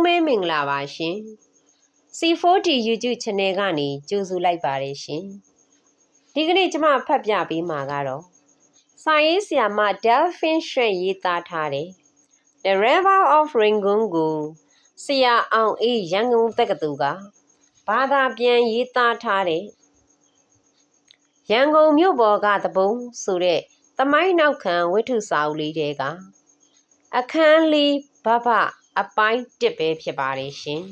အားလုံးပဲမင်္ဂလာပါရှင် C4D YouTube Channel ကနေကြိုဆိုလိုက်ပါတယ်ရှင်ဒီကနေ့ကျွန်မဖတ်ပြပေးမှာကတော့စာရေးဆရာမ Delphine Shen ရေးသားထားတဲ့ The River of Rangoon ကိုဆရာအောင်အေးရန်ကုန်တက္ကသိုလ်ကဘာသာပြန်ရေးသားထားတဲ့ရန်ကုန်မြို့ပေါ်ကတပုံဆိုတဲ့သမိုင်းနောက်ခံဝိထုစာအုပ်လေးတွေကအခန်းလေးဘဘ အပိုင်းတစ်ပဲဖြစ်ပါတယ်ရှင်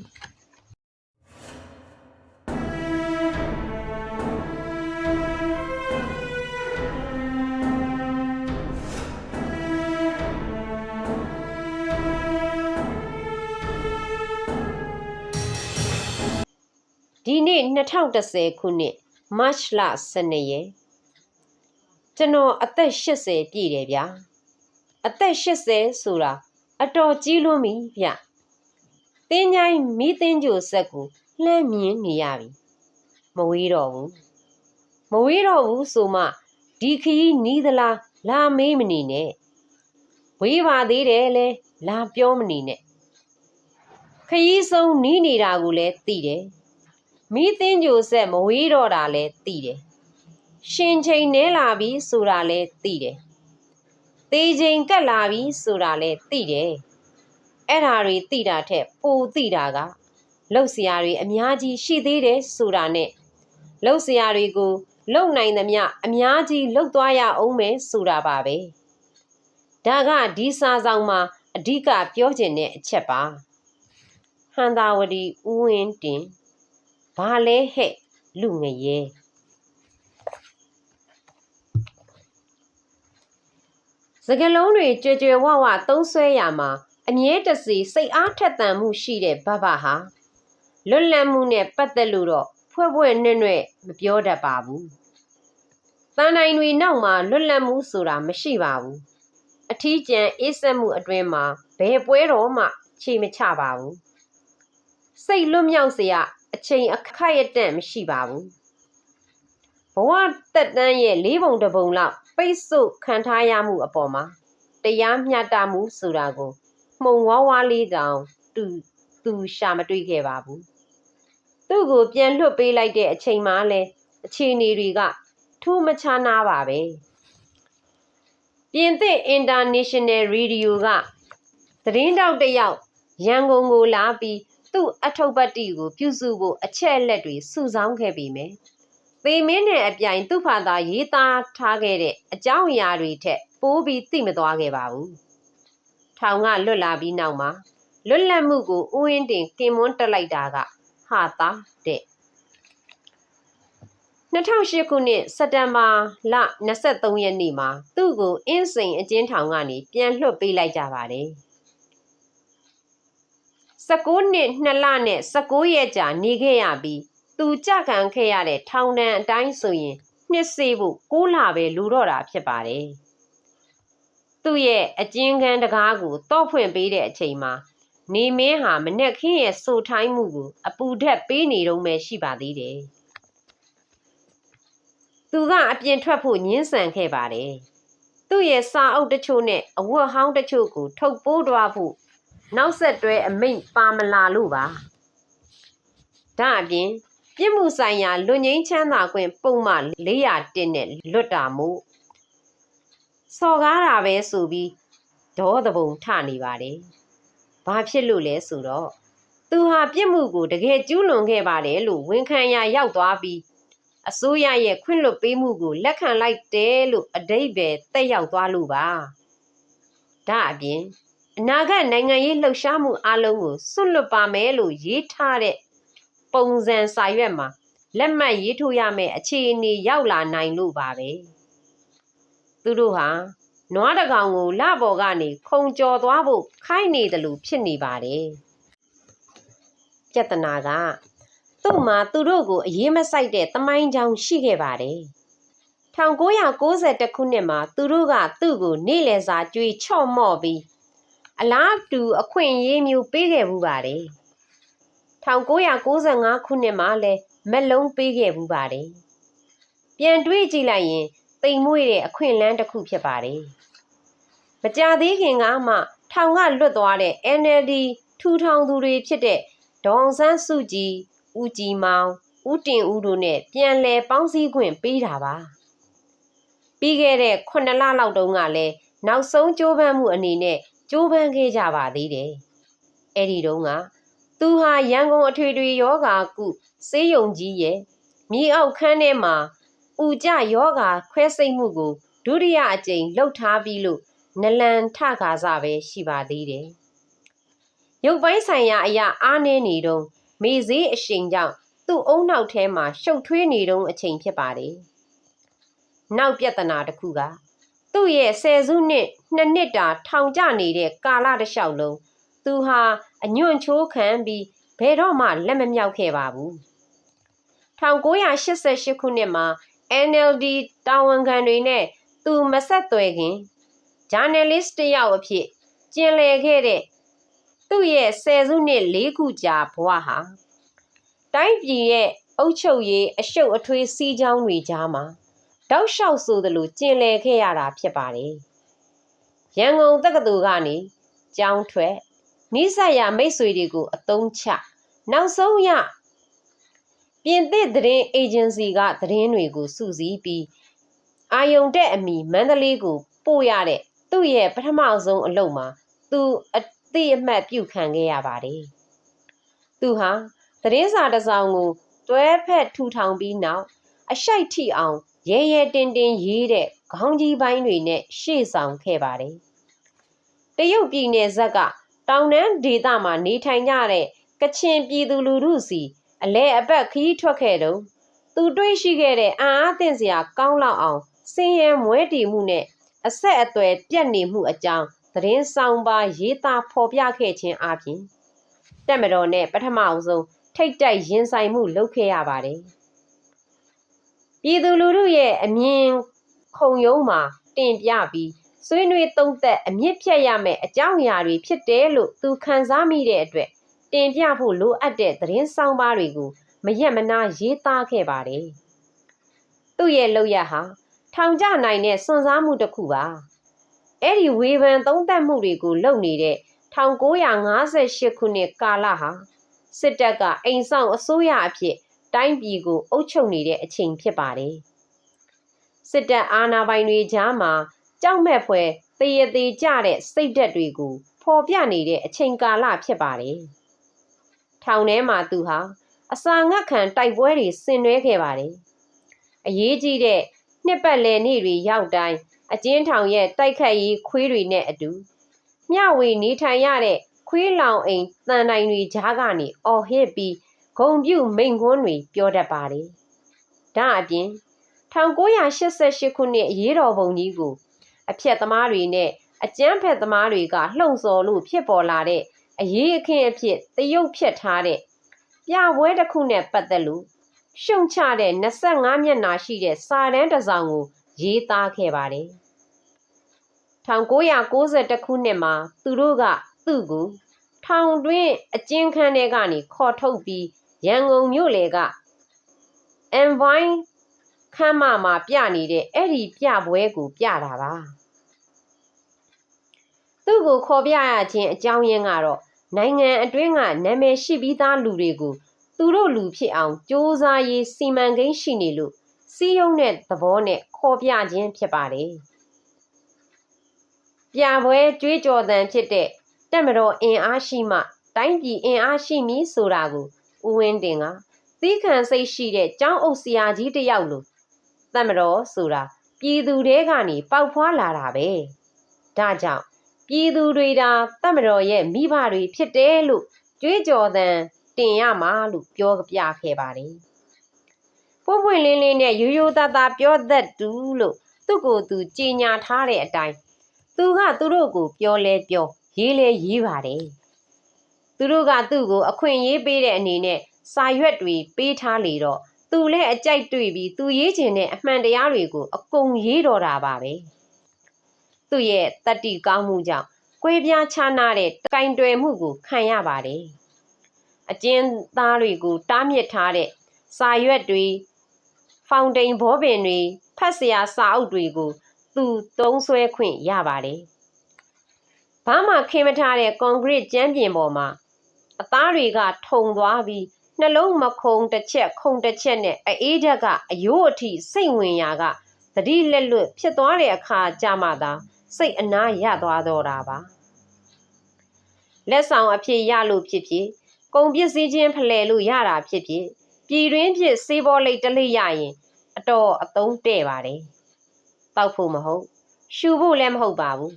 ဒီနေ့2010ခုနှစ်မတ်လ12ရက်ကျွန်တော်အသက်80ပြည့်တယ်ဗျာအသက်80ဆိုတာ အတော်ကြီးလွန်းပြီဗျ။တင်းချိုင်းမိသင်းကြိုဆက်ကိုလှမ်းမြင်နေရပြီ။မဝေးတော့ဘူး။မဝေးတော့ဘူးဆိုမှဒီခရီးနီးသလားလာမေးမနေနဲ့။ဝေးပါသေးတယ်လေလာပြောမနေနဲ့။ခရီးဆုံးနီးနေတာကိုလည်းသိတယ်။မိသင်းကြိုဆက်မဝေးတော့တာလည်းသိတယ်။ရှင်ချိန်နဲလာပြီဆိုတာလည်းသိတယ်။ သေးချိန်ကတ်လာပြီဆိုတာလည်းသိတယ်အဲ့ဓာတွေသိတာထက်ပိုသိတာကလှုပ်ရှားတွေအများကြီးရှိသေးတယ်ဆိုတာနဲ့လှုပ်ရှားတွေကိုလှုပ်နိုင်သမျှအများကြီးလှုပ်သွားရအောင်မယ်ဆိုတာပါပဲဒါကဒီစာဆောင်မှာအဓိကပြောချင်တဲ့အချက်ပါဟန္တာဝတီဥဝင်းတင်ဘာလဲဟဲ့လူငရဲ စကလုံးတွေကြွကြွဝဝသုံးဆွဲရမှာအမြဲတစေစိတ်အားထက်သန်မှုရှိတဲ့ဘဘဟာလွတ်လပ်မှုနဲ့ပတ်သက်လို့တော့ဖွဲ့ဖွဲ့နဲ့နဲ့မပြောတတ်ပါဘူး။တန်တိုင်းတွေနောက်မှာလွတ်လပ်မှုဆိုတာမရှိပါဘူး။အထီးကျန်အေးဆက်မှုအတွင်းမှာဘယ်ပွဲတော်မှခြေမချပါဘူး။စိတ်လွတ်မြောက်စရာအချိန်အခက်ရတဲ့မရှိပါဘူး။ ဘဝတက်တန်းရဲ့လေးပုံတစ်ပုံလောက်ပိတ်ဆို့ခံထားရမှုအပေါ်မှာတရားမျှတမှုဆိုတာကိုမှုံဝါးဝါးလေးတောင်သူသူရှာမတွေ့ခဲ့ပါဘူးသူ့ကိုပြန်လွှတ်ပေးလိုက်တဲ့အချိန်မှလည်းအခြေအနေတွေကထူးမခြားနာပါပဲပြင်သစ် International Radio ကသတင်းတောက်တစ်ယောက်ရန်ကုန်ကိုလာပြီးသူ့အထုပ်ပတ်တီကိုပြုစုဖို့အချက်အလက်တွေစုဆောင်းခဲ့ပြီမယ် ပေမင်းနဲ့အပြိုင်သူ့ဖာသာရေးသားထားခဲ့တဲ့အကြောင်းအရာတွေထက်ပိုးပြီးသိမသွားခဲ့ပါဘူး။ထောင်ကလွတ်လာပြီးနောက်မှာလွတ်လပ်မှုကိုဥဝင်းတင်ကင်မွန်းတက်လိုက်တာကဟာတာတဲ့2008ခုနှစ်စက်တင်ဘာလ23ရက်နေ့မှာသူ့ကိုအင်းစိန်အကျဉ်းထောင်ကနေပြန်လွှတ်ပေးလိုက်ကြပါတယ်။19နှစ်2လနဲ့19ရက်ကြာနေခဲ့ရပြီး သူကြခံခဲ့ရတဲ့ထောင်ဒဏ်အတိုင်းဆိုရင်နှစ်စေဖို့ကိုးလပဲလူတော့တာဖြစ်ပါတယ်။သူ့ရဲ့အကျဉ်းခန်းတကားကိုတော့ဖွင့်ပေးတဲ့အချိန်မှာနေမင်းဟာမနက်ခင်းရဲ့စိုးထိုင်းမှုကိုအပူဓာတ်ပေးနေတော့မှရှိပါသေးတယ်။သူကအပြင်ထွက်ဖို့ညှင်းဆန်ခဲ့ပါတယ်။သူ့ရဲ့စာအုပ်တချို့နဲ့အဝတ်ဟောင်းတချို့ကိုထုတ်ပိုးသွားဖို့နောက်ဆက်တွဲအမိန့်ပါမလာလို့ပါ။ဒါအပြင် ပြစ်မှုဆိုင်ရာလွတ်ငင်းချမ်းသာခွင့်ပုံမှ401နဲ့လွတ်တာမို့စော်ကားတာပဲဆိုပြီးဒေါသဘုံထနေပါတယ်။ဘာဖြစ်လို့လဲဆိုတော့သူဟာပြစ်မှုကိုတကယ်ကျူးလွန်ခဲ့ပါတယ်လို့ဝန်ခံရရောက်သွားပြီးအစိုးရရဲ့ခွင့်လွတ်ပေးမှုကိုလက်ခံလိုက်တယ်လို့အတိတ်ပဲတက်ရောက်သွားလို့ပါ။ဒါအပြင်အနာဂတ်နိုင်ငံရေးလှုပ်ရှားမှုအလုံးကိုစွန့်လွတ်ပါမယ်လို့ရေးထားတဲ့ ပုံစံစာရွက်မှာလက်မှတ်ရေးထိုးရမယ့်အခြေအနေရောက်လာနိုင်လို့ပါပဲသူတို့ဟာနွားတကောင်ကိုလပေါ်ကနေခုံကြော်သွားဖို့ခိုင်းနေတယ်လို့ဖြစ်နေပါတယ်ပြဿနာကသူ့မှာသူတို့ကိုအရေးမဆိုင်တဲ့တမိုင်းကြောင်ရှိခဲ့ပါတယ်1990ခုနှစ်မှာသူတို့ကသူ့ကိုနေ့လယ်စာကြွေချော့မော့ပြီးအလားတူအခွင့်အရေးမျိုးပေးခဲ့မှုပါတယ် 1995ခုနှစ်မှာလည်းမက်လုံးပေးခဲ့ဘူးပါတယ်။ပြန်တွေးကြည့်လိုက်ရင်တိမ်မွေ့တဲ့အခွင့်အလမ်းတစ်ခုဖြစ်ပါတယ်။မကြသေးခင်ကမှထောင်ကလွတ်သွားတဲ့ NLD ထူထောင်သူတွေဖြစ်တဲ့ဒေါအောင်ဆန်းစုကြည်ဦးကြည်မောင်ဦးတင်ဦးတို့နဲ့ပြန်လည်ပေါင်းစည်းခွင့်ပေးတာပါပြီးခဲ့တဲ့9လလောက်တုန်းကလည်းနောက်ဆုံးကြိုးပမ်းမှုအနေနဲ့ကြိုးပမ်းခဲ့ကြပါသေးတယ်အဲ့ဒီတုန်းက သူဟာရန်ကုန်အထွေထွေယောဂါကုစေးရုံကြီးရဲ့မြေအောက်ခန်းထဲမှာဥကြယောဂါခွဲစိတ်မှုကိုဒုတိယအကြိမ်လှုပ်ထားပြီးလို့နလန်ထခါစားပဲရှိပါသေးတယ်။ရုပ်ပိုင်းဆိုင်ရာအရာအားနည်းနေတော့မေဈေးအရှိန်ကြောင့်သူ့အုံနောက်ထဲမှာရှုပ်ထွေးနေတော့အချိန်ဖြစ်ပါတယ်။နောက်ပြဿနာတစ်ခုကသူ့ရဲ့ဆယ်စုနှစ်နှစ်နှစ်တာထောင်ကျနေတဲ့ကာလတစ်လျှောက်လုံး သူဟာအညွန့်ချိုးခံပြီးဘယ်တော့မှလက်မမြောက်ခဲ့ပါဘူး1988ခုနှစ်မှာ NLD တာဝန်ခံတွေနဲ့သူမဆက်သွယ်ခင် journalist တစ်ယောက်အဖြစ်ကျင်လည်ခဲ့တဲ့သူ့ရဲ့ဆယ်စုနှစ်၄ခုကြာဘဝဟာတိုင်းပြည်ရဲ့အုပ်ချုပ်ရေးအရှုပ်အထွေးစီးကြောင်းတွေကြားမှာတောက်လျှောက်ဆိုသလိုကျင်လည်ခဲ့ရတာဖြစ်ပါတယ်။ရန်ကုန်တက္ကသိုလ်ကနေကျောင်းထွက် နိစ္စရာမိတ်ဆွေတွေကိုအသုံးချနောက်ဆုံးရပြင်သစ်သတင်းအေဂျင်စီကသတင်းတွေကိုစုစည်းပြီးအာယုံတဲ့အမီမန္တလေးကို ပို့ရတဲ့သူ့ရဲ့ပထမဆုံးအလုပ်မှာ သူအသိအမှတ်ပြုခံခဲ့ရပါတယ်။သူဟာသတင်းစာတစ်စောင်ကိုတွဲဖက်ထူထောင်ပြီးနောက်အရှိုက်ထိအောင်ရဲရဲတင်းတင်းရေးတဲ့ခေါင်းကြီးပိုင်းတွေနဲ့ရှေ့ဆောင်ခဲ့ပါတယ်။တရုတ်ပြည်နယ်ဇက်က တောင်တန်းဒေသမှာနေထိုင်ကြတဲ့ကချင်ပြည်သူလူထုစီအလဲအပတ်ခီးထွက်ခဲ့တော့သူတွေးရှိခဲ့တဲ့အံ့အားသင့်စရာကောင်းလောက်အောင်စင်ရဲမွဲတီမှုနဲ့အဆက်အသွယ်ပြတ်နေမှုအကြောင်းသတင်းဆောင်ပါရေးသားဖော်ပြခဲ့ခြင်းအပြင်တက်မတော်နဲ့ပထမအဆုံးထိတ်တိုက်ရင်ဆိုင်မှုလုပ်ခဲ့ရပါတယ်ပြည်သူလူထုရဲ့အမြင်ခုံရုံးမှာတင်ပြပြီး ဆွေးနွေးသုံးသက်အမြင့်ဖြတ်ရမယ့်အကြောင်းအရာတွေဖြစ်တယ်လို့သူခံစားမိတဲ့အတွက်တင်ပြဖို့လိုအပ်တဲ့သတင်းဆောင်ပါတွေကိုမရက်မနာရေးသားခဲ့ပါတယ်။သူ့ရဲ့လောက်ရဟာထောင်ကျနိုင်တဲ့စွန့်စားမှုတစ်ခုပါ။အဲ့ဒီဝေဖန်သုံးသပ်မှုတွေကိုလုပ်နေတဲ့1958ခုနှစ်ကာလဟာစစ်တပ်ကအိမ်ဆောင်အစိုးရအဖြစ်တိုင်းပြည်ကိုအုပ်ချုပ်နေတဲ့အချိန်ဖြစ်ပါတယ်။စစ်တပ်အာဏာပိုင်တွေကြားမှာ ကြောက်မဲ့ဖွယ်တရသေးကြတဲ့စိတ်ဓာတ်တွေကိုဖော်ပြနေတဲ့အချိန်ကာလဖြစ်ပါတယ်။ထောင်ထဲမှာသူဟာအစာငတ်ခံတိုက်ပွဲတွေဆင်နွှဲခဲ့ပါတယ်။အရေးကြီးတဲ့နှစ်ပတ်လည်နေ့တွေရောက်တိုင်းအကျဉ်းထောင်ရဲ့တိုက်ခတ်ရေးခွေးတွေနဲ့အတူမျှဝေနေထိုင်ရတဲ့ခွေးလောင်အိမ်တန်တိုင်တွေကြားကနေအော်ဟစ်ပြီးဂုံပြုမိန်ခွန်းတွေပြောတတ်ပါတယ်။ဒါအပြင်1988ခုနှစ်အရေးတော်ပုံကြီးကို အဖြက်သမားတွေနဲ့အကျန်းဖက်သမားတွေကလှုံ့ဆော်လို့ဖြစ်ပေါ်လာတဲ့အရေးအခင်းအဖြစ်တရုတ်ဖြတ်ထားတဲ့ပြပွဲတစ်ခုနဲ့ပတ်သက်လို့ရှုံချတဲ့25မျက်နှာရှိတဲ့စာတမ်းတစ်စောင်ကို ရေးသားခဲ့ပါတယ်1992ခုနှစ်မှာသူတို့ကသူ့ကိုထောင်တွင်းအကျဉ်းခန်းထဲကနေခေါ်ထုတ်ပြီးရန်ကုန်မြို့လေက Envine ခမ်းမမှာပြနေတဲ့အဲ့ဒီပြပွဲကိုပြတာပါ သူ့ကိုခေါ်ပြရခြင်းအကြောင်းရင်းကတော့နိုင်ငံအတွင်းကနာမည်ရှိပြီးသားလူတွေကိုသူတို့လူဖြစ်အောင်စ조사ရေးစီမံကိန်းရှိနေလို့စီးရုံးတဲ့သဘောနဲ့ခေါ်ပြခြင်းဖြစ်ပါတယ်။ပြပွဲကြွေးကြော်သံဖြစ်တဲ့တက်မတော်အင်အားရှိမှတိုင်းပြည်အင်အားရှိမည်ဆိုတာကိုဦးဝင်းတင်ကသီးခံစိတ်ရှိတဲ့ကျောင်းအုပ်ဆရာကြီးတယောက်လိုတက်မတော်ဆိုတာပြည်သူတွေကနေပေါက်ဖွာလာတာပဲ။ဒါကြောင့် ပြည်သူတွေဒါတက်မတော်ရဲ့မိဘတွေဖြစ်တယ်လို့ကြွေးကြော်သံတင်ရမှာလို့ပြောပြခဲ့ပါတယ်။ပွင့်ပွင့်လင်းလင်းနဲ့ရိုးရိုးသားသားပြောတတ်သူလို့သူ့ကိုယ်သူကြင်ညာထားတဲ့အတိုင်းသူကသူတို့ကိုပြောလဲပြောရေးလဲရေးပါတယ်။သူတို့ကသူ့ကိုအခွင့်ရေးပေးတဲ့အနေနဲ့စာရွက်တွေပေးထားလေတော့သူလည်းအကြိုက်တွေ့ပြီးသူရေးချင်တဲ့အမှန်တရားတွေကိုအကုန်ရေးတော်တာပါပဲ။ သူ့ရဲ့တတိကောင်းမှုကြောင့်ကွေးပြားခြားနာတဲ့ကင်တွယ်မှုကိုခံရပါတယ်။အကျဉ်းသားတွေကိုတားမြစ်ထားတဲ့စာရွက်တွေဖောင်တိန်ဘောပင်တွေဖတ်စရာစာအုပ်တွေကိုသူသုံးဆွဲခွင့်ရပါတယ်။ဘာမှခင်းမထားတဲ့ကွန်ကရစ်ကျမ်းပြင်ပေါ်မှာအသားတွေကထုံသွားပြီးနှလုံးမခုန်တစ်ချက်ခုန်တစ်ချက်နဲ့အေးဓာတ်ကအယိုးအထိစိတ်ဝင်ရာကသတိလက်လွတ်ဖြစ်သွားတဲ့အခါကြမှသာ စိတ်အနာရသွားတော့တာပါလက်ဆောင်အဖြစ်ရလို့ဖြစ်ဖြစ်ကုန်ပစ္စည်းချင်းဖလှယ်လို့ရတာဖြစ်ဖြစ်ပြည်တွင်းဖြစ်စေးဘောလိတ်တစ်လိရရင်အတော်အသုံးတဲ့ပါတယ်တောက်ဖို့မဟုတ်ရှူဖို့လည်းမဟုတ်ပါဘူး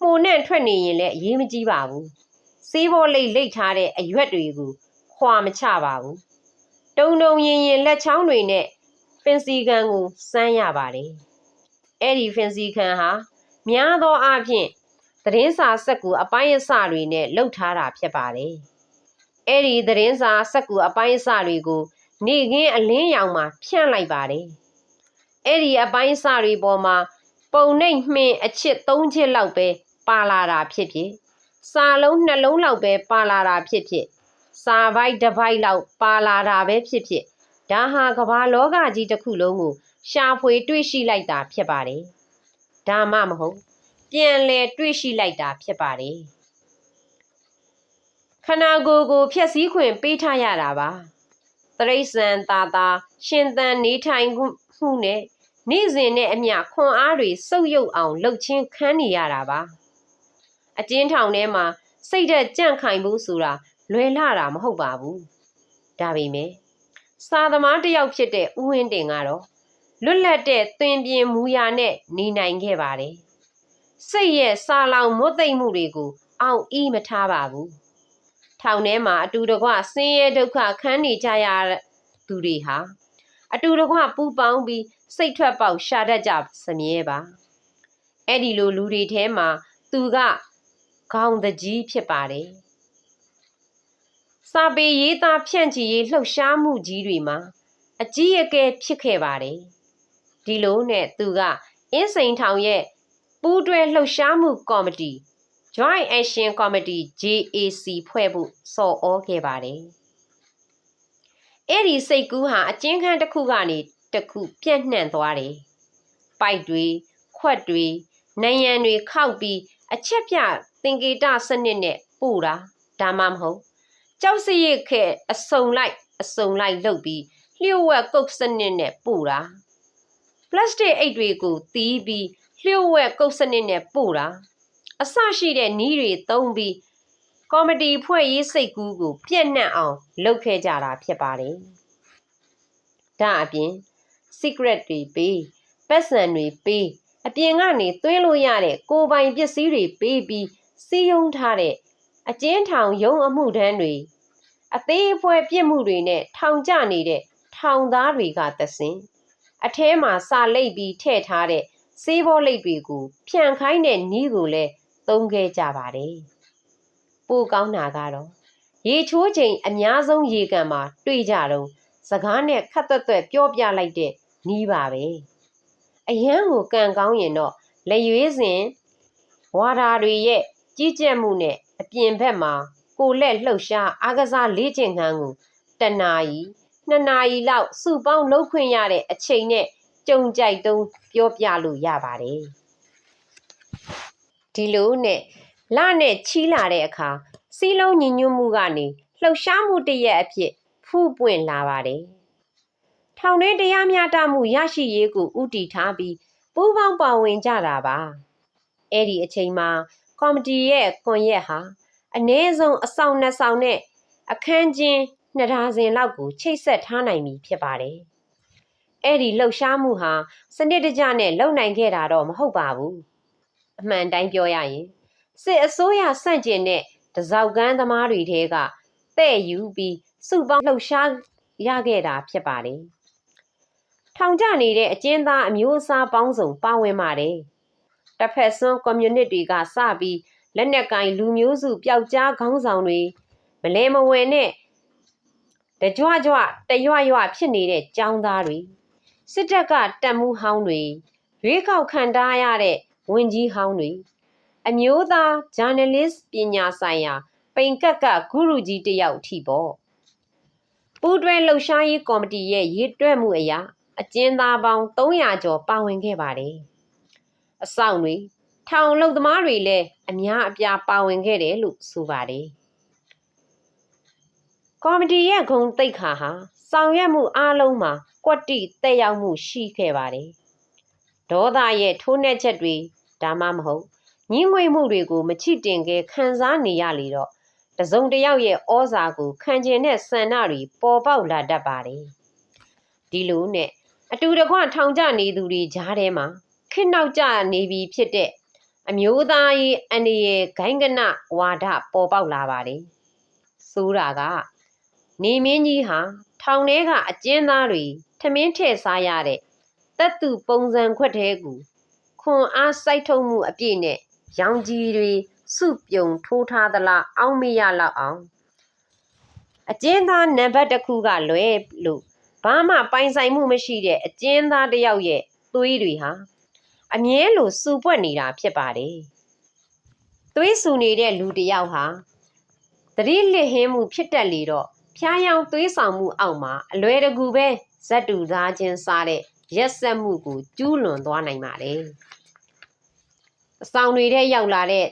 မှုန်နဲ့ထွက်နေရင်လည်းအရေးမကြီးပါဘူးစေးဘောလိတ်လိတ်ထားတဲ့အရွက်တွေကိုခွာမချပါဘူးတုံတုံရင်ရင်လက်ချောင်းတွေနဲ့ဖင်စီကန်ကိုစမ်းရပါတယ်အဲ့ဒီဖင်စီကန်ဟာ များသောအားဖြင့်သတင်းစာစက်ကူအပိုင်းအစတွေနဲ့လှုပ်ထားတာဖြစ်ပါတယ်အဲ့ဒီသတင်းစာစက်ကူအပိုင်းအစတွေကိုနေခင်းအလင်းရောင်မှာဖြန့်လိုက်ပါတယ်အဲ့ဒီအပိုင်းအစတွေပေါ်မှာပုံနှိပ်မှင်အချစ်၃ချစ်လောက်ပဲပါလာတာဖြစ်ဖြစ်စာလုံးနှလုံးလောက်ပဲပါလာတာဖြစ်ဖြစ်စာပိုက်တစ်ပိုက်လောက်ပါလာတာပဲဖြစ်ဖြစ်ဒါဟာကမ္ဘာလောကကြီးတစ်ခုလုံးကိုရှာဖွေတွေ့ရှိလိုက်တာဖြစ်ပါတယ် ဒါမှမဟုတ် ပြန်လဲတွေ့ရှိလိုက်တာဖြစ်ပါတယ်ခန္ဓာကိုယ်ကိုဖြည့်ဆည်းခွင့်ပေးထားရတာပါတရိษံတာတာရှင်သန်နေထိုင်မှုနဲ့နေ့စဉ်နဲ့အမျှခွန်အားတွေစုပ်ယုပ်အောင်လှုပ်ချင်းခန်းနေရတာပါအကျဉ်းထောင်ထဲမှာစိတ်ဓာတ်ကြန့်ခိုင်ဖို့ဆိုတာလွယ်လာတာမဟုတ်ပါဘူးဒါပေမဲ့စာသမားတစ်ယောက်ဖြစ်တဲ့ဦးဝင်းတင်ကတော့ လွတ်လပ်တဲ့သင်ပြင်းမူရာနဲ့နေနိုင်ခဲ့ပါတယ်စိတ်ရဲ့စာလောင်မွတ်သိမ့်မှုတွေကိုအောင်အီးမထားပါဘူးထောင်ထဲမှာအတူတကွဆင်းရဲဒုက္ခခံနေကြရသူတွေဟာအတူတကွပူပေါင်းပြီးစိတ်ထွက်ပေါက်ရှာတတ်ကြစမြဲပါအဲ့ဒီလိုလူတွေထဲမှာသူကခေါင်းတကြီးဖြစ်ပါတယ်စာပေရေးသားဖြန့်ချီရေးလှုပ်ရှားမှုကြီးတွေမှာအကြီးအကဲဖြစ်ခဲ့ပါတယ် ဒီလိုနဲ့သူကအင်းစိန်ထောင်ရဲ့ပူးတွဲလှုပ်ရှားမှုကော်မတီ Joint Action Committee JAC ဖွဲ့ဖို့စော်ဩခဲ့ပါတယ်အဲ့ဒီစိတ်ကူးဟာအကျဉ်းခန်းတစ်ခုကနေတစ်ခုပြန့်နှံ့သွားတယ်။ပိုက်တွေခွက်တွေနိုင်ရန်တွေခောက်ပြီးအချက်ပြသင်္ကေတစနစ်နဲ့ပို့တာဒါမှမဟုတ်ကြောက်စရစ်ခဲအစုံလိုက်အစုံလိုက်လုပ်ပြီးလျှို့ဝှက်ကုတ်စနစ်နဲ့ပို့တာ ပလတ်စတစ်အိတ်တွေကိုတီးပြီးလျှို့ဝှက်ကုတ်စနစ်နဲ့ပို့တာအစရှိတဲ့နီးတွေသုံးပြီးကော်မတီဖွဲ့ရေးစိတ်ကူးကိုပြည့်နှက်အောင်လုပ်ခဲ့ကြတာဖြစ်ပါတယ်။ဒါအပြင် secret တွေပေးပတ်စံတွေပေးအပြင်ကနေသွင်းလို့ရတဲ့ကိုပိုင်ပစ္စည်းတွေပေးပြီးစီးယုံထားတဲ့အကျဉ်းထောင်ရုံးအမှုထမ်းတွေအသေးအဖွဲပြစ်မှုတွေနဲ့ထောင်ကျနေတဲ့ထောင်သားတွေကသစင် အထဲမှာစာလိပ်ပြီးထည့်ထားတဲ့စေးဘောလိပ်တွေကိုဖြန့်ခိုင်းတဲ့နီးကိုလည်းသုံးခဲ့ကြပါတယ်။ပိုကောင်းတာကတော့ရေချိုးချိန်အများဆုံးရေကန်မှာတွေ့ကြတော့စကားနဲ့ခက်သက်သက်ပြောပြလိုက်တဲ့နီးပါပဲ။အရန်ကိုကန်ကောင်းရင်တော့လက်ရွေးစဉ်ဝါဒါတွေရဲ့ကြီးကျက်မှုနဲ့အပြင်ဘက်မှာကိုလက်လှုပ်ရှားအားကစားလေ့ကျင့်ခန်းကိုတနာ ਈ 2နာရီလောက်စုပေါင်းလုပ်ခွင့်ရတဲ့အချိန်နဲ့ကြုံကြိုက်တုံးပြောပြလို့ရပါတယ်ဒီလိုနဲ့လနဲ့ချီလာတဲ့အခါစီးလုံးညီညွတ်မှုကနေလှုပ်ရှားမှုတရက်အဖြစ်ဖူးပွင့်လာပါတယ်ထောင်ထဲတရားမျှတမှုရရှိရေးကိုဥတီထားပြီးပူးပေါင်းပါဝင်ကြတာပါအဲ့ဒီအချိန်မှာကော်မတီရဲ့ကွန်ရက်ဟာအ ਨੇ ဆုံးအဆောင်နှစ်ဆောင်နဲ့အခန်းချင်း နှစ်ဒါဇင်လောက်ကိုချိတ်ဆက်ထားနိုင်ပြီဖြစ်ပါတယ်။အဲ့ဒီလှုပ်ရှားမှုဟာစနစ်တကျနဲ့လုပ်နိုင်ခဲ့တာတော့မဟုတ်ပါဘူး။အမှန်တိုင်းပြောရရင်စစ်အစိုးရစန့်ကျင်တဲ့တစောက်ကန်းသမားတွေထဲကတဲ့ယူပြီးစုပေါင်းလှုပ်ရှားရခဲ့တာဖြစ်ပါတယ်။ထောင်ကျနေတဲ့အကျဉ်းသားအမျိုးအစားပေါင်းစုံပါဝင်ပါတယ်။တစ်ဖက်စွန်းကွန်မြူနတီကစပြီးလက်နက်ကင်လူမျိုးစုပျောက်ကြားခေါင်းဆောင်တွေမလဲမဝဲနဲ့ တကြွကြွတရွရွဖြစ်နေတဲ့ចောင်းသားတွေစစ်တပ်ကတပ်မှုဟောင်းတွေရွေးကောက်ခံထားရတဲ့ဝင်ကြီးဟောင်းတွေအမျိုးသားဂျာနယ်လစ်ပညာဆိုင်ရာပိန်ကက်ကဂုရုကြီးတယောက်ထိပေါ့ပူးတွဲလှုပ်ရှားရေးကော်မတီရဲ့ရည်တွက်မှုအရာအကျဉ်းသားပေါင်း300ကျော်ပါဝင်ခဲ့ပါတယ်အဆောင်တွေထောင်လုံသမားတွေလည်းအများအပြားပါဝင်ခဲ့တယ်လို့ဆိုပါတယ် ကော်မတီရဲ့ဂုံတိတ်ခါဟာဆောင်ရွက်မှုအားလုံးမှာကွက်တိတက်ရောက်မှုရှိခဲ့ပါတယ်ဒေါသရဲ့ထိုးနှက်ချက်တွေဒါမှမဟုတ်ညှင်းငွေမှုတွေကိုမချစ်တင်ခဲ့ခံစားနေရလေတော့တစုံတစ်ယောက်ရဲ့ဩဇာကိုခံကျင်တဲ့ဆန္ဒတွေပေါ်ပေါက်လာတတ်ပါတယ်ဒီလိုနဲ့အတူတကွထောင်ကျနေသူတွေကြားထဲမှာခင်းနောက်ကျနေပြီဖြစ်တဲ့အမျိုးသားရေးအနေရဲ့ဂိုင်းကနဝါဒပေါ်ပေါက်လာပါတယ်ဆိုတာက နေမင်းကြီးဟာထောင်ထဲကအကျဉ်းသားတွေထမင်းထည့်စားရတဲ့တပ်သူပုံစံခွက်တဲကူခွန်အားစိုက်ထုတ်မှုအပြည့်နဲ့ရောင်ကြီးတွေစုပြုံထိုးထားသလားအောင်းမရလောက်အောင်အကျဉ်းသားနံပါတ်တစ်ခုကလွဲလို့ဘာမှပိုင်ဆိုင်မှုမရှိတဲ့အကျဉ်းသားတစ်ယောက်ရဲ့သွေးတွေဟာအမြဲလိုစူပွက်နေတာဖြစ်ပါတယ်သွေးဆူနေတဲ့လူတစ်ယောက်ဟာသတိလစ်ဟင်းမှုဖြစ်တတ်လေတော့ ဖျားယောင်သွေးဆောင်မှုအောက်မှာအလွယ်တကူပဲဇက်တူသားချင်းစားတဲ့ရက်ဆက်မှုကိုကျူးလွန်သွားနိုင်ပါတယ်။အဆောင်တွေထဲရောက်လာတဲ့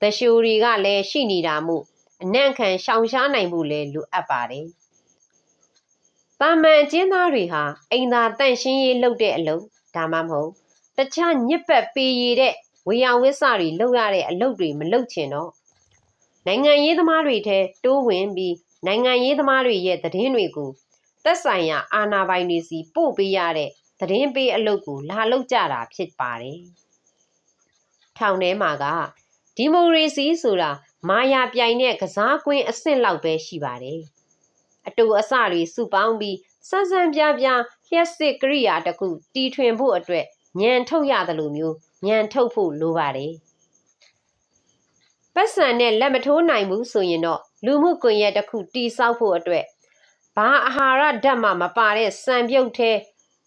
သရှိုတွေကလည်းရှိနေတာမို့အနံ့ခံရှောင်ရှားနိုင်မှုလည်းလိုအပ်ပါတယ်။တာမန်အကျဉ်းသားတွေဟာအိမ်သာတန့်ရှင်းရေးလုပ်တဲ့အလုပ်ဒါမှမဟုတ်တခြားညစ်ပတ်ပေးရတဲ့ဝေယဝစ္စတွေလုပ်ရတဲ့အလုပ်တွေမလုပ်ချင်တော့နိုင်ငံရေးသမားတွေထဲတိုးဝင်ပြီး နိုင်ငံရေးသမားတွေရဲ့သတင်းတွေကိုသက်ဆိုင်ရာအာဏာပိုင်တွေစီပို့ပေးရတဲ့သတင်းပေးအလုပ်ကိုလာလုပ်ကြတာဖြစ်ပါတယ်။ထောင်ထဲမှာကဒီမိုကရေစီဆိုတာမာယာပြိုင်တဲ့ကစားကွင်းအဆင့်လောက်ပဲရှိပါတယ်။အတူအစတွေစုပေါင်းပြီးစမ်းစမ်းပြပြလျှက်စစ်ကရိယာတစ်ခုတီထွင်ဖို့အတွက်ညံထုတ်ရတယ်လို့မျိုးညံထုတ်ဖို့လိုပါတယ်။ ပတ်စံနဲ့လက်မထိုးနိုင်ဘူးဆိုရင်တော့လူမှုကွန်ရက်တစ်ခုတိစောက်ဖို့အတွက်ဘာအာဟာရဓာတ်မှမပါတဲ့စံပြုတ်ထဲ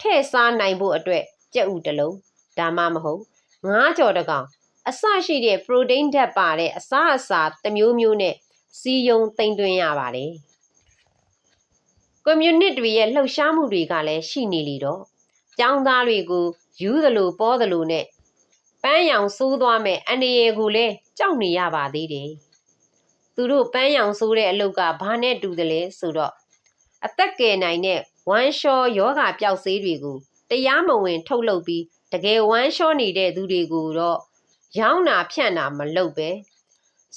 ထည့်စားနိုင်ဖို့အတွက်ကြက်ဥတစ်လုံးဒါမှမဟုတ်ငါးကြော်တစ်ကောင်အစရှိတဲ့ပရိုတိန်းဓာတ်ပါတဲ့အစားအစာတစ်မျိုးမျိုးနဲ့စီယုံသိမ့်သွင်းရပါတယ်ကွန်မြူနစ်တွေရဲ့လှုပ်ရှားမှုတွေကလည်းရှိနေလေတော့ကျောင်းသားတွေကိုယူသလိုပေါ်သလိုနဲ့ပန်းရောင်စိုးသွားမဲ့အနေရကိုလည်း ကြောက်နေရပါသေးတယ်သူတို့ပန်းရောင်ဆိုးတဲ့အလုပ်ကဘာနဲ့တူတယ်လဲဆိုတော့အသက်ကယ်နိုင်တဲ့ဝမ်းလျှောယောဂပျောက်ဆေးတွေကိုတရားမဝင် ထုတ်လုပ်ပြီးတကယ်ဝမ်းလျှောနေတဲ့သူတွေကိုတော့ရောင်းတာဖြန့်တာမလုပ်ပဲ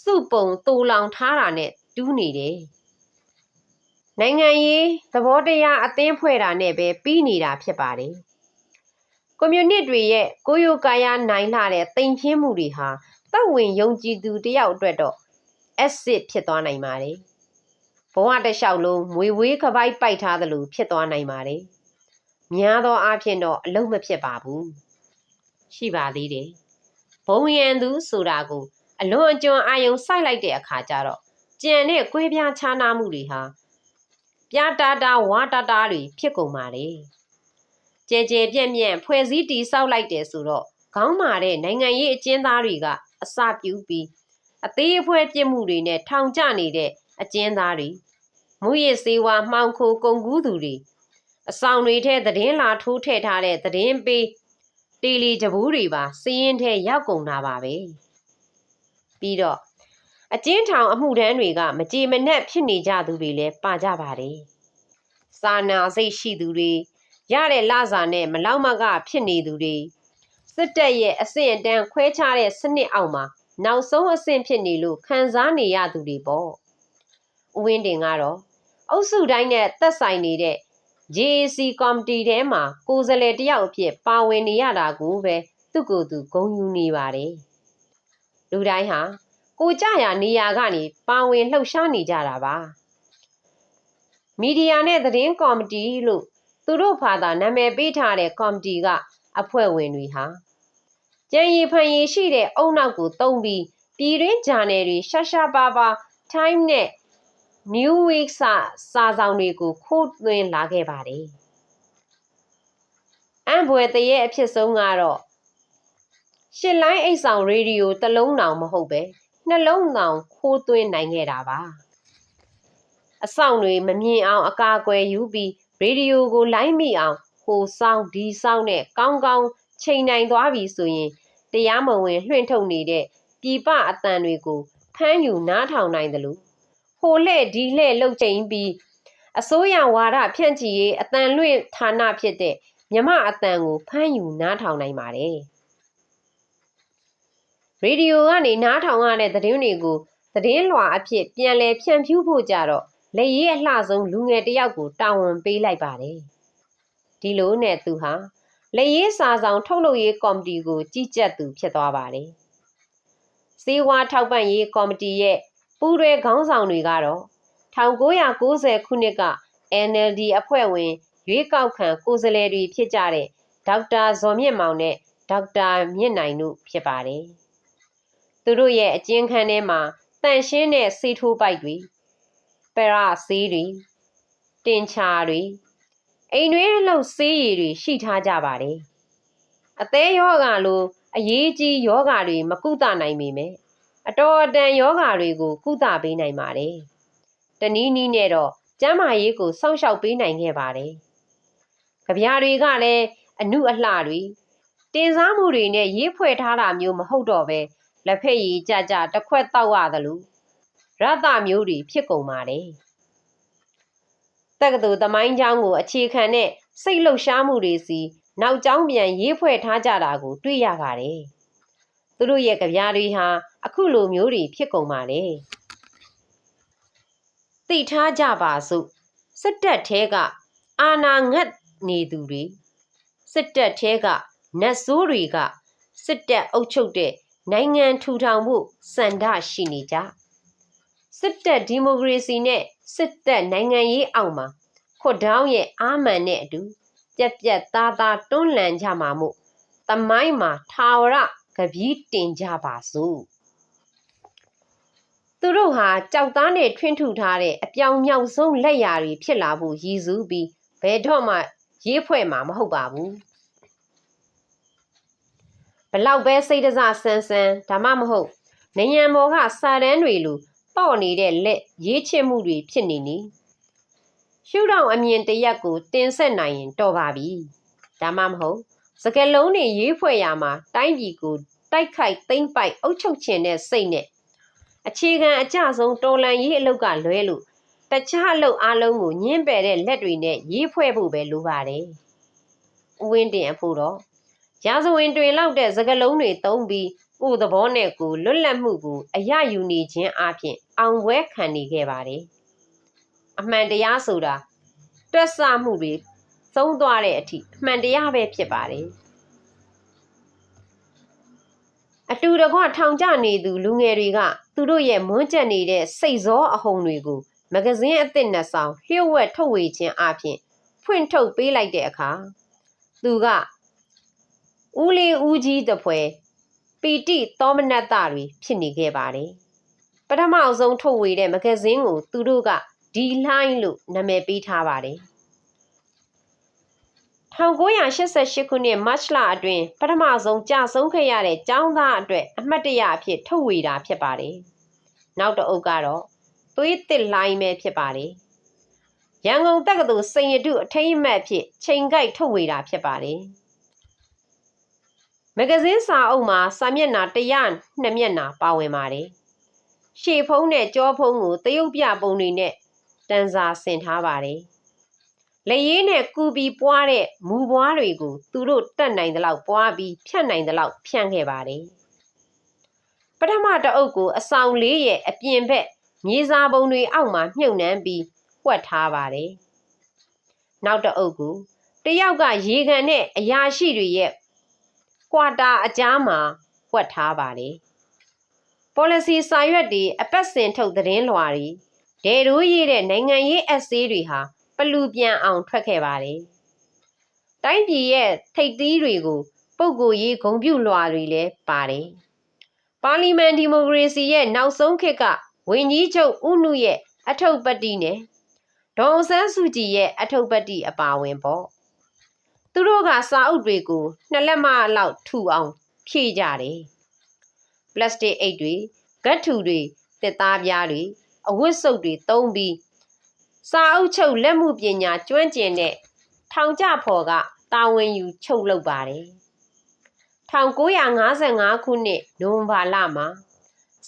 စုပုံတူလောင်ထားတာနဲ့တူးနေတယ်နိုင်ငံရေးသဘောတရားအသင်းဖွဲ့တာနဲ့ပဲပြီးနေတာဖြစ်ပါတယ်ကွန်မြူနစ်တွေရဲ့ကိုယိုကာယာနိုင်လာတဲ့တိမ်ပြင်းမှုတွေဟာ ပတ်ဝင်ယုံကြည်သူတယောက်အတွက်တော့ acid ဖြစ်သွားနိုင်ပါတယ်။ဘဝတစ်လျှောက်လုံးမွေဝေးကပိုက်ပိုက်ထားသလိုဖြစ်သွားနိုင်ပါတယ်။များသောအားဖြင့်တော့အလုံးမဖြစ်ပါဘူး။ရှိပါသေးတယ်။ဘုံရန်သူဆိုတာကိုအလွန်အကျွံအာယုံစိုက်လိုက်တဲ့အခါကျတော့ကြံတဲ့ကွဲပြားခြားနားမှုတွေဟာပြာတာတာဝါတာတာတွေဖြစ်ကုန်ပါလေ။ကြဲကြဲပြန့်ပြန့်ဖွဲ့စည်းတီဆောက်လိုက်တယ်ဆိုတော့ခေါင်းမာတဲ့နိုင်ငံရေးအကျဉ်းသားတွေက အစပြုပြီးအသေးအဖွဲပြစ်မှုတွေနဲ့ထောင်ကျနေတဲ့အကျဉ်းသားတွေမူရစ်စေဝါမှောင်ခိုကုန်ကူးသူတွေအဆောင်တွေထဲသတင်းလာထိုးထည့်ထားတဲ့သတင်းပေးတေလီကြဘူးတွေပါစည်ရင်ထဲရောက်ကုန်တာပါပဲပြီးတော့အကျဉ်းထောင်အမှုတန်းတွေကမကြေမနက်ဖြစ်နေကြသူတွေလည်းပါကြပါတယ်စာနာစိတ်ရှိသူတွေရတဲ့လစာနဲ့မလောက်မကဖြစ်နေသူတွေ စစ်တပ်ရဲ့အဆင့်အတန်းခွဲခြားတဲ့စနစ်အောက်မှာနောက်ဆုံးအဆင့်ဖြစ်နေလို့ခံစားနေရသူတွေပေါ့။ဦးဝင်းတင်ကတော့အုပ်စုတိုင်းနဲ့သက်ဆိုင်နေတဲ့ JAC ကော်မတီထဲမှာကိုယ်စားလှယ်တယောက်အဖြစ်ပါဝင်နေရတာကိုပဲသူ့ကိုယ်သူဂုဏ်ယူနေပါတယ်။လူတိုင်းဟာကိုကြရနေရာကနေပါဝင်လှုပ်ရှားနေကြတာပါ။မီဒီယာနဲ့သတင်းကော်မတီလို့သူတို့ဖာသာနာမည်ပေးထားတဲ့ကော်မတီကအဖွဲ့ဝင်တွေဟာ ကြံရည်ဖန်ရည်ရှိတဲ့အုံနောက်ကိုတုံးပြီးပြည်တွင်းဂျာနယ်တွေရှာရှာပါပါ Time နဲ့ New Week စာစာဆောင်တွေကိုခိုးသွင်းလာခဲ့ပါတယ်။အံဘွယ်တရဲ့အဖြစ်ဆုံးကတော့ရှစ်လိုင်းအိတ်ဆောင်ရေဒီယိုတစ်လုံးတောင်မဟုတ်ပဲနှလုံးတောင်ခိုးသွင်းနိုင်ခဲ့တာပါ။အဆောင်တွေမမြင်အောင်အကာအကွယ်ယူပြီးရေဒီယိုကိုလိုင်းမိအောင်ဟိုဆောင်ဒီဆောင်နဲ့ကောင်းကောင်း ချိန်နိုင်သွားပြီဆိုရင်တရားမဝင်လွှင့်ထုတ်နေတဲ့ပြည်ပအတန်တွေကိုဖမ်းယူနားထောင်နိုင်တယ်လို့ဟိုဟိုလှဲ့ဒီလှဲ့လှုပ်ချိန်ပြီးအစိုးရဝါဒဖြန့်ချီရေးအတန်လွင့်ဌာနဖြစ်တဲ့မြမအတန်ကိုဖမ်းယူနားထောင်နိုင်ပါတယ်ရေဒီယိုကနေနားထောင်ရတဲ့သတင်းတွေကိုသတင်းလွှာအဖြစ်ပြန်လည်ဖြန့်ဖြူးဖို့ကြတော့လက်ရေးအလှဆုံးလူငယ်တစ်ယောက်ကိုတာဝန်ပေးလိုက်ပါတယ်ဒီလိုနဲ့သူဟာ လက်ရေးစာဆောင်ထုတ်လုပ်ရေးကော်မတီကို ကြီးကြပ်သူဖြစ်သွားပါတယ်စေဝါထောက်ပံ့ရေးကော်မတီရဲ့ပူးရဲခေါင်းဆောင်တွေကတော့1990ခုနှစ်က NLD အဖွဲ့ဝင်ရွေးကောက်ခံကိုယ်စားလှယ်တွေဖြစ်ကြတဲ့ဒေါက်တာဇော်မြင့်မောင်နဲ့ဒေါက်တာမြင့်နိုင်တို့ဖြစ်ပါတယ်။သူတို့ရဲ့အကျဉ်းခန်းထဲမှာတန့်ရှင်းတဲ့ဆေးထိုးပိုက်တွေပရာဆေးတွေတင်ချာတွေ အိမ်တွင်းလှုပ်ဆေးရည်တွေရှိထားကြပါတယ်။အသေးယောဂါလိုအရေးကြီးယောဂါတွေမကုသနိုင်ပေမဲ့အတော်အတန်ယောဂါတွေကို ကုသပေးနိုင်ပါတယ်။တနည်းနည်းနဲ့တော့ကျမ်းမာရေးကိုစောင့်ရှောက်ပေးနိုင်ခဲ့ပါတယ်။ကြပြားတွေကလည်းအနုအလှတွေတင်စားမှုတွေနဲ့ရေးဖွဲ့ထားတာမျိုးမဟုတ်တော့ပဲလက်ဖက်ရည်ကြကြတစ်ခွက်တောက်ရသလိုရတမျိုးတွေဖြစ်ကုန်ပါတယ်။ တက္ကသိုလ်သမိုင်းကျောင်းကိုအခြေခံတဲ့စိတ်လှုပ်ရှားမှုတွေစီနောက်ကျောင်းပြန်ရေးဖွဲ့ထားကြတာကို တွေ့ရပါတယ်။သူတို့ရဲ့ကြပြားတွေဟာအခုလိုမျိုးတွေဖြစ်ကုန်ပါလေသိထားကြပါစို့စစ်တပ်ထဲကအာနာငတ်နေသူတွေစစ်တပ်ထဲကနတ်ဆိုးတွေကစစ်တပ်အုပ်ချုပ်တဲ့နိုင်ငံထူထောင်မှုစန္ဒရှိနေကြ စစ်တပ်ဒီမိုကရေစီနဲ့စစ်တပ်နိုင်ငံရေးအောက်မှာခွတ်တောင်းရဲ့အာမန်နဲ့အတူပြက်ပြက်သားသားတွန်းလှန်ကြမှာမို့တမိုင်းမှာထာဝရကပီးတင်ကြပါစို့သူတို့ဟာကြောက်သားနဲ့ထွင်းထုထားတဲ့အပြောင်မြောက်ဆုံးလက်ရာတွေဖြစ်လာဖို့ရည်စူးပြီးဘယ်တော့မှရေးဖွဲ့မှာမဟုတ်ပါဘူးဘလောက်ပဲစိတ်တစဆန်းဆန်းဒါမှမဟုတ်နေရန်ဘော်ကစာတန်းတွေလို ပေါ့နေတဲ့လက်ရေးချစ်မှုတွေဖြစ်နေနေရှုထောင့်အမြင်တရက်ကိုတင်ဆက်နိုင်ရင်တော်ပါပြီဒါမှမဟုတ်စကလုံးတွေရေးဖွဲ့ရမှာတိုင်းပြည်ကိုတိုက်ခိုက်သိမ့်ပိုက်အုပ်ချုပ်ခြင်းတဲ့စိတ်နဲ့အခြေခံအကျဆုံးတော်လန်ရေးအလုပ်ကလွဲလို့တခြားအလုပ်အလုံးကိုညှင်းပယ်တဲ့လက်တွေနဲ့ရေးဖွဲ့ဖို့ပဲလိုပါတယ်။ဥဝင်းတင်အဖို့တော့ရာဇဝင်တွေလောက်တဲ့စကလုံးတွေသုံးပြီး ကိုယ်သဘောနဲ့ကိုလွတ်လပ်မှုကိုအရယူနေခြင်းအပြင်အောင်ပွဲခံနေခဲ့ပါတယ်။အမှန်တရားဆိုတာတွက်ဆမှုတွေသုံးသွားတဲ့အထိအမှန်တရားပဲဖြစ်ပါတယ်။အတူတကွထောင်ကျနေသူလူငယ်တွေကသူတို့ရဲ့မွန်းကျက်နေတဲ့စိတ်ဇောအဟုန်တွေကိုမဂဇင်းအသစ်နှစ်ဆောင်လျှို့ဝှက်ထုတ်ဝေခြင်းအပြင်ဖွင့်ထုတ်ပေးလိုက်တဲ့အခါသူကဦးလေးဦးကြီးတပွဲ ပီတိသောမနတတွေဖြစ်နေခဲ့ပါတယ်ပထမအဆုံးထုတ်ဝေတဲ့မဂဇင်းကို သူတို့ကဒီလှိုင်းလို့နာမည်ပေးထားပါတယ်1988ခုနှစ်မတ်လအတွင်းပထမဆုံးကြာဆုံးခဲ့ရတဲ့ចောင်းသားအတွက်အမှတ်တရအဖြစ်ထုတ်ဝေတာဖြစ်ပါတယ်။နောက်တစ်အုပ်ကတော့သွေးတစ်လိုင်းပဲဖြစ်ပါတယ်။ရန်ကုန်တက္ကသိုလ်စိန်ရတုအထိမ်းအမှတ်ဖြစ်ချိန်ကိုက်ထုတ်ဝေတာဖြစ်ပါတယ်။ မဂဇင်းစာအုပ်မှာစာမျက်နှာ102မျက်နှာပါဝင်ပါတယ်။ရှေ့ဖုံးနဲ့ကြောဖုံးကိုတရုတ်ပြပုံတွေနဲ့တန်းစာဆင်ထားပါတယ်။လက်ရည်နဲ့ကူပြီးပွားတဲ့မူပွားတွေကိုသူတို့တတ်နိုင်သလောက်ပွားပြီးဖြတ်နိုင်သလောက်ဖြန့်ခဲ့ပါတယ်ပထမတအုပ်ကိုအဆောင်လေးရဲ့အပြင်ဘက်မြေစာပုံတွေအောက်မှာမြုပ်နှံပြီးဝှက်ထားပါတယ်နောက်တအုပ်ကိုတယောက်ကရေကန်နဲ့အရာရှိတွေရဲ့ ကွာတာအကြားမှာဝှက်ထားပါတယ် policy စာရွက်တွေအပတ်စဉ်ထုတ်သတင်းလွှာတွေဒေရိုးရေးတဲ့နိုင်ငံရေးအစည်းတွေဟာပလူပြန်အောင်ထွက်ခဲ့ပါတယ်။တိုင်းပြည်ရဲ့ထိပ်သီးတွေကိုပုဂ္ဂိုလ်ရေးဂုံပြုလွှာတွေလည်းပါတယ်။ပါလီမန်ဒီမိုကရေစီရဲ့နောက်ဆုံးခေတ်ကဝင်းကြီးချုပ်ဦးနုရဲ့အထုပ်ပတ္တိနဲ့ဒေါ်ဆန်းစုကြည်ရဲ့အထုပ်ပတ္တိအပါဝင်ပေါ့။ သူတို့ကစာအုပ်တွေကိုနှစ်လက်မလောက်ထူအောင် ဖြည့်ကြတယ်။ပလတ်စတစ်အိတ်တွေဂတ်ထူတွေတစ်သားပြားတွေအဝတ်စုပ်တွေသုံးပြီးစာအုပ်ချုပ်လက်မှုပညာကျွမ်းကျင်တဲ့ထောင်ကြဖော်ကတာဝန်ယူချုပ်လုပ်ပါတယ်1955ခုနှစ်နိုဝင်ဘာလမှာ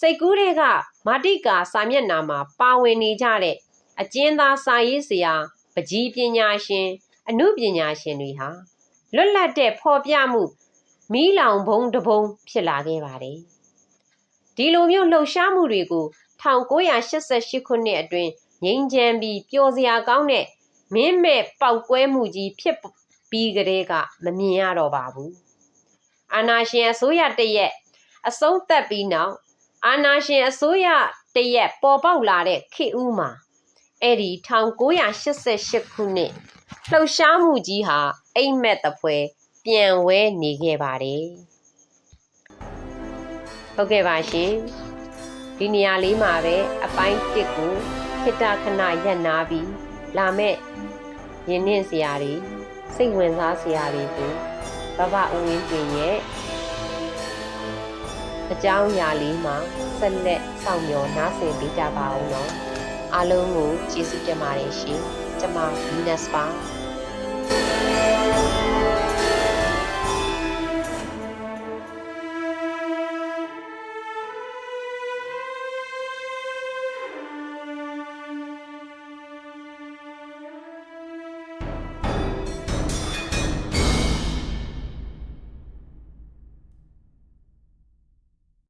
စိတ်ကူးတွေကမာတိကာစာမျက်နှာမှာပါဝင်နေကြတဲ့အကျဉ်းသားစာရေးဆရာပကြီးပညာရှင် အမှုပညာရှင်တွေဟာလွတ်လပ်တဲ့ဖော်ပြမှုမီးလောင်ဘုံတစ်ဘုံဖြစ်လာခဲ့ပါတယ်ဒီလိုမျိုးလှုပ်ရှားမှုတွေကို1988ခုနှစ်အတွင်းငိမ့်ချမ်းပြီးပျော်စရာကောင်းတဲ့မင်းမဲ့ပောက်ကွဲမှုကြီးဖြစ်ပြီးကလေးကမမြင်ရတော့ပါဘူးအာနာရှင်အစိုးရတရက်အဆုံးသက်ပြီးနောက်အာနာရှင်အစိုးရတရက်ပေါ်ပေါက်လာတဲ့ခေတ်ဦးမှာ အဲ့ဒီ1988ခုနှစ်လှုပ်ရှားမှုကြီးဟာအိမ်မက်တပွဲပြန်ဝဲနေခဲ့ပါတယ်ဟုတ်ကဲ့ပါရှင်ဒီနေရာလေးမှာပဲအပိုင်းတစ်ကိုခိတ္တခဏရက်နာပြီးလာမဲ့ရင်းနှင်းစရာတွေစိတ်ဝင်စားစရာတွေကိုဘဘဦးဝင်းတွင်ရဲ့အကြောင်းအရာလေးမှာဆက်လက်စောင့်မျှော်နားဆင်ပေးကြပါဦးနော် အားလုံးကိုကျေးဇူးတင်ပါတယ်ရှင်ကျမ Venus ပါ